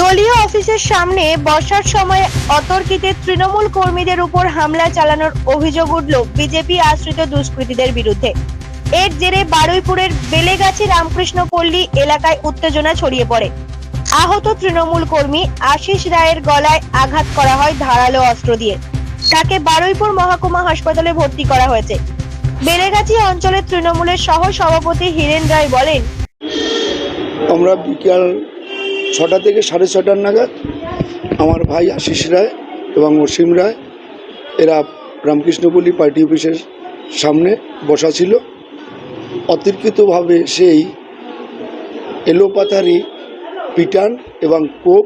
দলীয় অফিসের সামনে বসার সময় অতর্কিতে তৃণমূল কর্মীদের উপর হামলা চালানোর অভিযোগ উঠল বিজেপি আশ্রিত দুষ্কৃতীদের বিরুদ্ধে। এর জেরে বারুইপুরের বেলেগাছি রামকৃষ্ণ পল্লী এলাকায় উত্তেজনা ছড়িয়ে পড়ে। আহত তৃণমূল কর্মী আশিস রায়ের গলায় আঘাত করা হয় ধারালো অস্ত্র দিয়ে। তাকে বারুইপুর মহকুমা হাসপাতালে ভর্তি করা হয়েছে। বেলেগাছি অঞ্চলের তৃণমূলের সহ সভাপতি হীরেন রায় বলেন, আমরা বিকাল ছটা থেকে সাড়ে ছটার নাগাদ আমার ভাই আশিস রায় এবং অসীম রায়, এরা রামকৃষ্ণপল্লী পার্টি অফিসের সামনে বসা ছিল। অতর্কিতভাবে সেই এলোপাথারি পিটান এবং কোপ,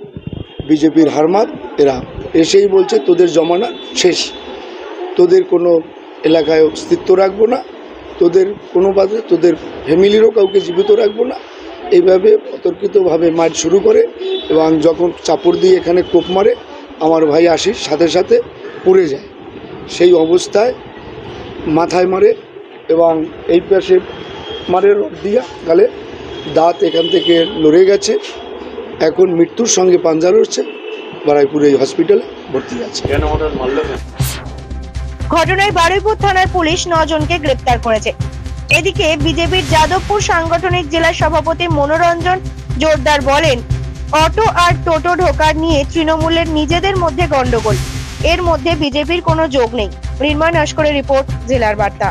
বিজেপির হারমাত এরা এসেই বলছে, তোদের জমানা শেষ। তোদের কোনো এলাকায় অস্তিত্ব রাখব না। তোদের কোনো বাদে তোদের ফ্যামিলিরও কাউকে জীবিত রাখব না। এইভাবে অতর্কিতভাবে মার শুরু করে এবং যখন চাপড় দিয়ে এখানে কোপ মারে আমার ভাই আশিস সাথে সাথে পড়ে যায়। সেই অবস্থায় মাথায় মারে এবং এই পাশে মারে রড দিয়া গালে দাঁত এখান থেকে লড়ে গেছে। এখন মৃত্যুর সঙ্গে পাঞ্জা লড়ছে বারাইপুরে হসপিটালে ভর্তি আছে। ঘটনায় বারুইপুর থানার পুলিশ নজনকে গ্রেপ্তার করেছে। এদিকে বিজেপির যাদবপুর সাংগঠনিক জেলা সভাপতি মনোরঞ্জন জোরদার বলেন, অটো আর টোটো ঢোকার নিয়ে তৃণমূলের নিজেদের মধ্যে গন্ডগোল। এর মধ্যে বিজেপির কোনো যোগ নেই। নির্ময় নস্করের রিপোর্ট, জেলার বার্তা।